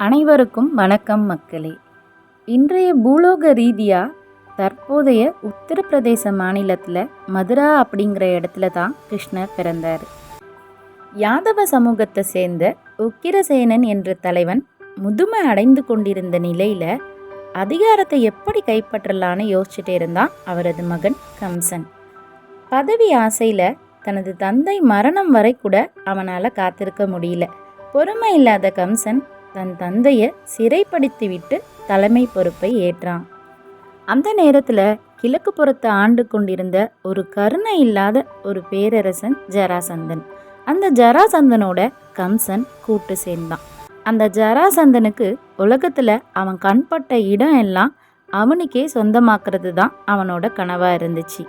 அனைவருக்கும் வணக்கம் மக்களே. இன்றைய பூலோக ரீதியாக தற்போதைய உத்தரப்பிரதேச மாநிலத்தில் மதுரா அப்படிங்கிற இடத்துல தான் கிருஷ்ணர் பிறந்தார். யாதவ சமூகத்தை சேர்ந்த உக்கிரசேனன் என்ற தலைவன் முதுமை அடைந்து கொண்டிருந்த நிலையில் அதிகாரத்தை எப்படி கைப்பற்றலான்னு யோசிச்சுட்டே இருந்தான் அவரது மகன் கம்சன். பதவி ஆசையில் தனது தந்தை மரணம் வரை கூட அவனால் காத்திருக்க முடியல. பொறுமை இல்லாத கம்சன் தன் தந்தையை சிறைப்படுத்திவிட்டு தலைமை பொறுப்பை ஏற்றான். அந்த நேரத்தில் கிழக்கு புறத்தை ஆண்டு கொண்டிருந்த ஒரு கருணை இல்லாத ஒரு பேரரசன் ஜராசந்தன். அந்த ஜராசந்தனோட கம்சன் கூட்டு சேர்ந்தான். அந்த ஜராசந்தனுக்கு உலகத்தில் அவன் கண்பட்ட இடம் எல்லாம் அவனுக்கே சொந்தமாக்குறது தான் அவனோட கனவாக இருந்துச்சு.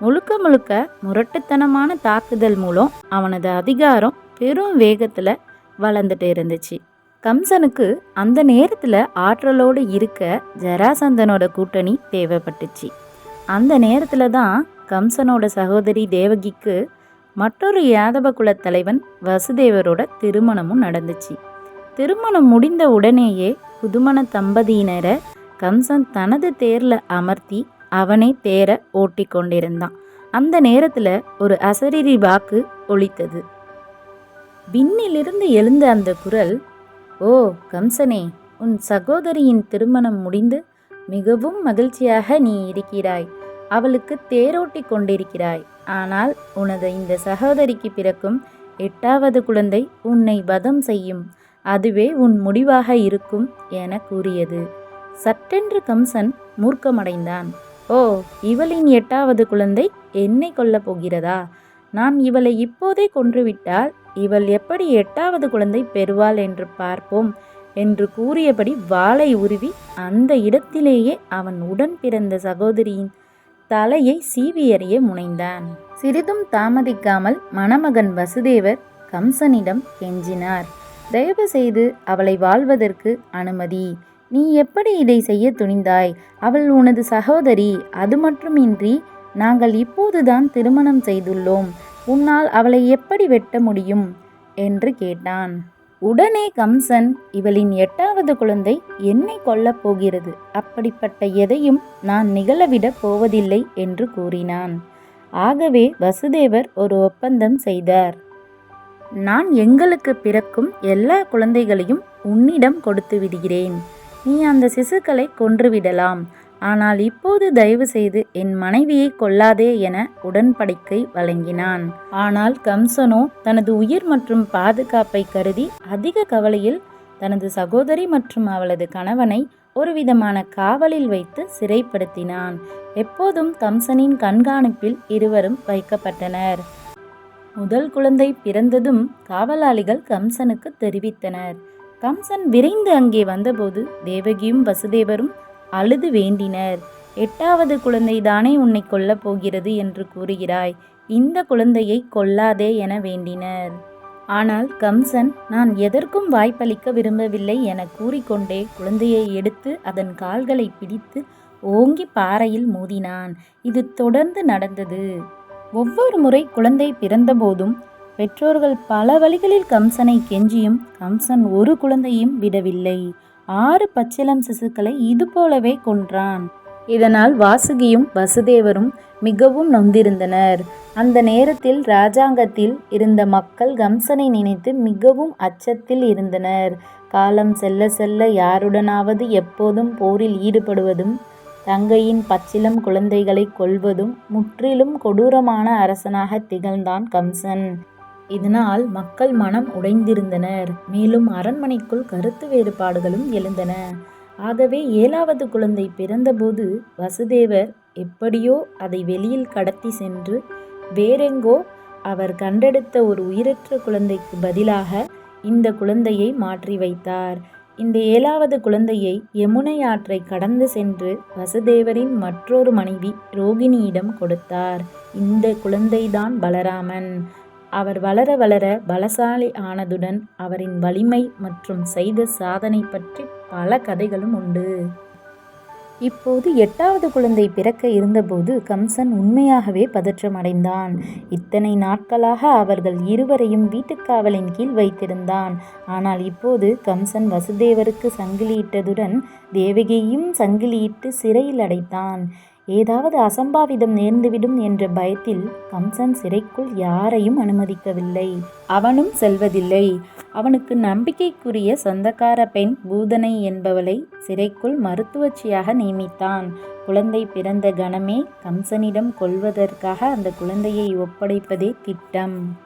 முழுக்க முழுக்க முரட்டுத்தனமான தாக்குதல் மூலம் அவனது அதிகாரம் பெரும் வேகத்தில் வளர்ந்துட்டு இருந்துச்சு. கம்சனுக்கு அந்த நேரத்தில் ஆற்றலோடு இருக்க ஜராசந்தனோட கூட்டணி தேவைப்பட்டுச்சு. அந்த நேரத்தில் தான் கம்சனோட சகோதரி தேவகிக்கு மற்றொரு யாதவ தலைவன் வசுதேவரோட திருமணமும் நடந்துச்சு. திருமணம் முடிந்த உடனேயே புதுமண தம்பதியினரை கம்சன் தனது தேரில் அமர்த்தி அவனை தேர ஓட்டி கொண்டிருந்தான். அந்த நேரத்தில் ஒரு அசரீரி வாக்கு ஒழித்தது விண்ணிலிருந்து எழுந்த அந்த குரல் ஓ கம்சனே உன் சகோதரியின் திருமணம் முடிந்து மிகவும் மகிழ்ச்சியாக நீ இருக்கிறாய். அவளுக்கு தேரோட்டி கொண்டிருக்கிறாய். ஆனால் உனது இந்த சகோதரிக்கு பிறக்கும் எட்டாவது குழந்தை உன்னை வதம் செய்யும். அதுவே உன் முடிவாக இருக்கும் என கூறியது. சட்டென்று கம்சன் மூர்க்கமடைந்தான். ஓ இவளின் எட்டாவது குழந்தை என்னை கொல்லப் போகிறதா? நான் இவளை இப்போதே கொன்றுவிட்டால் இவள் எப்படி எட்டாவது குழந்தை பெறுவாள் என்று பார்ப்போம் என்று கூறியபடி வாளை உருவி அந்த இடத்திலேயே அவன் உடன் பிறந்த சகோதரியின் தலையை சீவி எறிய முனைந்தான். சிறிதும் தாமதிக்காமல் மணமகன் வசுதேவர் கம்சனிடம் கெஞ்சினார். தயவு செய்து அவளை வாழ்வதற்கு அனுமதி. நீ எப்படி இதை செய்ய துணிந்தாய்? அவள் உனது சகோதரி. அது மட்டுமின்றி நாங்கள் இப்போதுதான் திருமணம் செய்துள்ளோம். உன்னால் அவளை எப்படி வெட்ட முடியும்? என்று கேட்டான். உடனே கம்சன் இவளின் எட்டாவது குழந்தை என்னை கொல்லப் போகிறது. அப்படிப்பட்ட எதையும் நான் நிகழவிடப் போவதில்லை என்று கூறினான். ஆகவே வசுதேவர் ஒரு ஒப்பந்தம் செய்தார். நான் எங்களுக்கு பிறக்கும் எல்லா குழந்தைகளையும் உன்னிடம் கொடுத்து விடுகிறேன். நீ அந்த சிசுக்களை கொன்றுவிடலாம் ஆனால் இப்போது தயவு செய்து என் மனைவியை கொல்லாதே என உடன்படிக்கை வழங்கினான். ஆனால் கம்சனோ தனது உயிர் மற்றும் பாதுகாப்பை கருதி அதிக கவலையில் தனது சகோதரி மற்றும் அவளது கணவனை ஒருவிதமான காவலில் வைத்து சிறைப்படுத்தினான். எப்போதும் கம்சனின் கண்காணிப்பில் இருவரும் வைக்கப்பட்டனர். முதல் குழந்தை பிறந்ததும் காவலாளிகள் கம்சனுக்கு தெரிவித்தனர். கம்சன் விரைந்து அங்கே வந்தபோது தேவகியும் வசுதேவரும் அழுது வேண்டினர். எட்டாவது குழந்தை தானே உன்னை கொல்லப் போகிறது என்று கூறுகிறாய். இந்த குழந்தையை கொல்லாதே என வேண்டினர். ஆனால் கம்சன் நான் எதற்கும் வாய்ப்பளிக்க விரும்பவில்லை என கூறிக்கொண்டே குழந்தையை எடுத்து அதன் கால்களை பிடித்து ஓங்கி பாறையில் மோதினான். இது தொடர்ந்து நடந்தது. ஒவ்வொரு முறை குழந்தை பிறந்தபோதும் பெற்றோர்கள் பல வழிகளில் கம்சனை கெஞ்சியும் கம்சன் ஒரு குழந்தையும் விடவில்லை. ஆறு பச்சிளம் சிசுக்களை இது போலவே கொன்றான். இதனால் வாசுகியும் வசுதேவரும் மிகவும் நொந்திருந்தனர். அந்த நேரத்தில் ராஜாங்கத்தில் இருந்த மக்கள் கம்சனை நினைத்து மிகவும் அச்சத்தில் இருந்தனர். காலம் செல்ல செல்ல யாருடனாவது எப்போதும் போரில் ஈடுபடுவதும் தங்கையின் பச்சிலம் குழந்தைகளை கொல்வதும் முற்றிலும் கொடூரமான அரசனாக திகழ்ந்தான் கம்சன். இதனால் மக்கள் மனம் உடைந்திருந்தனர். மேலும் அரண்மனைக்குள் கருத்து வேறுபாடுகளும் எழுந்தன. ஆகவே ஏழாவது குழந்தை பிறந்தபோது வசுதேவர் எப்படியோ அதை வெளியில் கடத்தி சென்று வேறெங்கோ அவர் கண்டெடுத்த ஒரு உயிரற்ற குழந்தைக்கு பதிலாக இந்த குழந்தையை மாற்றி வைத்தார். இந்த ஏழாவது குழந்தையை யமுனை ஆற்றை கடந்து சென்று வசுதேவரின் மற்றொரு மனைவி ரோகிணியிடம் கொடுத்தார். இந்த குழந்தைதான் பலராமன். அவர் வளர வளர பலசாலி ஆனதுடன் அவரின் வலிமை மற்றும் செய்த சாதனை பற்றி பல கதைகளும் உண்டு. இப்போது எட்டாவது குழந்தை பிறக்க இருந்தபோது கம்சன் உண்மையாகவே பதற்றமடைந்தான். இத்தனை நாட்களாக அவர்கள் இருவரையும் வீட்டுக்காவலின் கீழ் வைத்திருந்தான். ஆனால் இப்போது கம்சன் வசுதேவருக்கு சங்கிலியிட்டதுடன் தேவகியையும் சங்கிலியிட்டு சிறையில் அடைத்தான். ஏதாவது அசம்பாவிதம் நேர்ந்துவிடும் என்ற பயத்தில் கம்சன் சிறைக்குள் யாரையும் அனுமதிக்கவில்லை. அவனும் செல்வதில்லை. அவனுக்கு நம்பிக்கைக்குரிய சொந்தக்கார பெண் பூதனை என்பவளை சிறைக்குள் மருத்துவச்சியாக நியமித்தான். குழந்தை பிறந்த கணமே கம்சனிடம் கொள்வதற்காக அந்த குழந்தையை ஒப்படைப்பதே திட்டம்.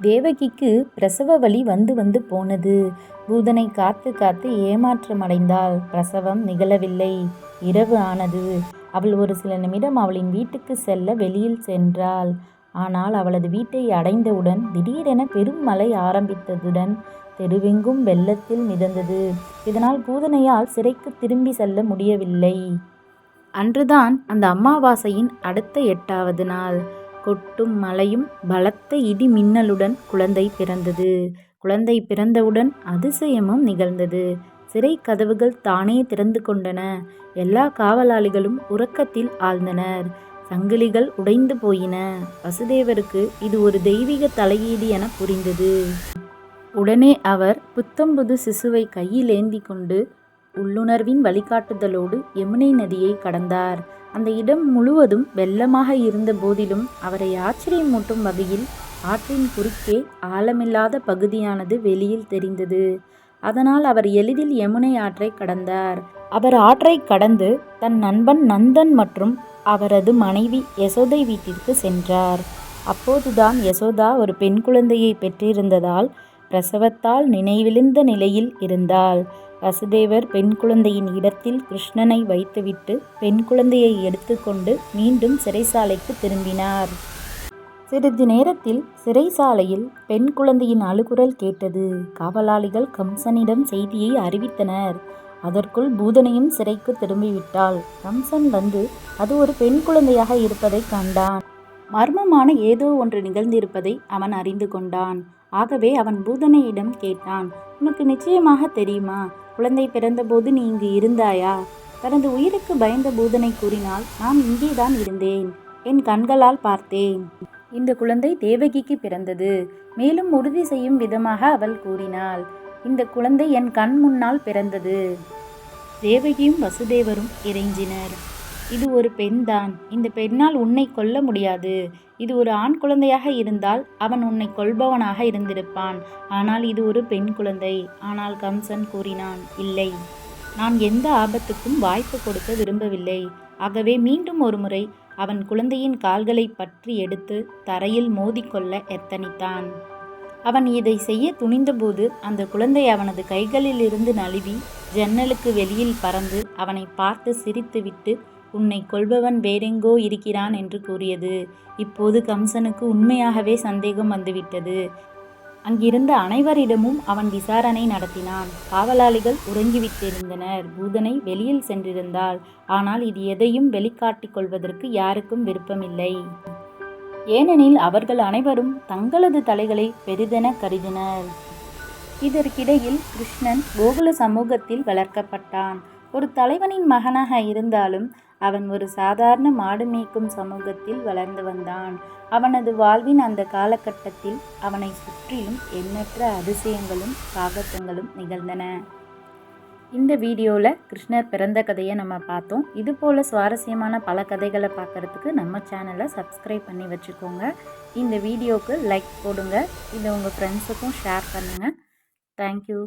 தேவகிக்கு பிரசவ வலி வந்து வந்து போனது. பூதனை காத்து காத்து ஏமாற்றமடைந்தாள் பிரசவம் நிகழவில்லை. இரவு ஆனது. அவள் ஒரு சில நிமிடம் அவளின் வீட்டுக்கு செல்ல வெளியில் சென்றாள். ஆனால் அவளது வீட்டை அடைந்தவுடன் திடீரென பெரும் மழை ஆரம்பித்ததுடன் தெருவெங்கும் வெள்ளத்தில் மிதந்தது. இதனால் பூதனையால் சிறைக்கு திரும்பி செல்ல முடியவில்லை. அன்றுதான் அந்த அமாவாசையின் அடுத்த எட்டாவது நாள். கொட்டும் மழையும் பலத்த இடி மின்னலுடன் குழந்தை பிறந்தது. குழந்தை பிறந்தவுடன் அதிசயமும் நிகழ்ந்தது. சிறை கதவுகள் தானே திறந்து கொண்டன. எல்லா காவலாளிகளும் உறக்கத்தில் ஆழ்ந்தனர். சங்கிலிகள் உடைந்து போயின. வசுதேவருக்கு இது ஒரு தெய்வீக தலையீடு என புரிந்தது. உடனே அவர் புத்தம்புது சிசுவை கையில் ஏந்தி கொண்டு உள்ளுணர்வின் வழிகாட்டுதலோடு யமுனை நதியை கடந்தார். அந்த இடம் முழுவதும் வெள்ளமாக இருந்த போதிலும் அவரை ஆச்சரியமூட்டும் வகையில் ஆற்றின் குறுக்கே ஆழமில்லாத பகுதியானது வெளியில் தெரிந்தது. அதனால் அவர் எளிதில் யமுனை ஆற்றை கடந்தார். அவர் ஆற்றை கடந்து தன் நண்பன் நந்தன் மற்றும் அவரது மனைவி யசோதை வீட்டிற்கு சென்றார். அப்போதுதான் யசோதா ஒரு பெண் குழந்தையை பெற்றிருந்ததால் பிரசவத்தால் நினைவிழந்த நிலையில் இருந்தாள். வசுதேவர் பெண் குழந்தையின் இடத்தில் கிருஷ்ணனை வைத்துவிட்டு பெண் குழந்தையை எடுத்துக்கொண்டு மீண்டும் சிறைசாலைக்கு திரும்பினார். சிறிது நேரத்தில் சிறைசாலையில் பெண் குழந்தையின் அழுகுரல் கேட்டது. காவலாளிகள் கம்சனிடம் செய்தியை அறிவித்தனர். அதற்குள் பூதனையும் சிறைக்கு திரும்பிவிட்டாள். கம்சன் வந்து அது ஒரு பெண் குழந்தையாக இருப்பதை கண்டான். மர்மமான ஏதோ ஒன்று நிகழ்ந்திருப்பதை அவன் அறிந்து கொண்டான். ஆகவே அவன் பூதனையிடம் கேட்டான் உனக்கு நிச்சயமாக தெரியுமா? குழந்தை பிறந்தபோது நீ இங்கு இருந்தாயா? தனது உயிருக்கு பயந்த பூதனை கூறினால் நான் இங்கேதான் இருந்தேன். என் கண்களால் பார்த்தேன். இந்த குழந்தை தேவகிக்கு பிறந்தது. மேலும் உறுதி செய்யும் விதமாக அவள் கூறினாள் இந்த குழந்தை என் கண் முன்னால் பிறந்தது. தேவகியும் வசுதேவரும் இறைஞ்சினர். இது ஒரு பெண்தான். இந்த பெண்ணால் உன்னை கொல்ல முடியாது. இது ஒரு ஆண் குழந்தையாக இருந்தால் அவன் உன்னை கொல்பவனாக இருந்திருப்பான். ஆனால் இது ஒரு பெண் குழந்தை. ஆனால் கம்சன் கூறினான் இல்லை. நான் எந்த ஆபத்துக்கும் வாய்ப்பு கொடுக்க விரும்பவில்லை. ஆகவே மீண்டும் ஒரு முறை அவன் குழந்தையின் கால்களை பற்றி எடுத்து தரையில் மோதிக்கொள்ள எத்தனித்தான். அவன் இதை செய்ய துணிந்தபோது அந்த குழந்தை அவனது கைகளிலிருந்து நழுவி ஜன்னலுக்கு வெளியில் பறந்து அவனை பார்த்து சிரித்துவிட்டு உன்னை கொள்பவன் வேறெங்கோ இருக்கிறான் என்று கூறியது. இப்போது கம்சனுக்கு உண்மையாகவே சந்தேகம் வந்துவிட்டது. அங்கிருந்த அனைவரிடமும் அவன் விசாரணை நடத்தினான். காவலாளிகள் உறங்கிவிட்டிருந்தனர். பூதனை வெளியில் சென்றிருந்தாள். ஆனால் இது எதையும் வெளிக்காட்டிக் கொள்வதற்கு யாருக்கும் விருப்பமில்லை. ஏனெனில் அவர்கள் அனைவரும் தங்களது தலைகளை பெரிதென கருதினர். இதற்கிடையில் கிருஷ்ணன் கோகுல சமூகத்தில் வளர்க்கப்பட்டான். ஒரு தலைவனின் மகனாக இருந்தாலும் அவன் ஒரு சாதாரண மாடு மேய்க்கும் சமூகத்தில் வளர்ந்து வந்தான். அவனது வாழ்வின் அந்த காலகட்டத்தில் அவனை சுற்றிலும் எண்ணற்ற அதிசயங்களும் சாகசங்களும் நிகழ்ந்தன. இந்த வீடியோவில் கிருஷ்ணர் பிறந்த கதையை நம்ம பார்த்தோம். இது போல் சுவாரஸ்யமான பல கதைகளை பார்க்குறதுக்கு நம்ம சேனலை சப்ஸ்கிரைப் பண்ணி வச்சுக்கோங்க. இந்த வீடியோவுக்கு லைக் போடுங்க. இதை உங்கள் ஃப்ரெண்ட்ஸுக்கும் ஷேர் பண்ணுங்கள் தேங்க்யூ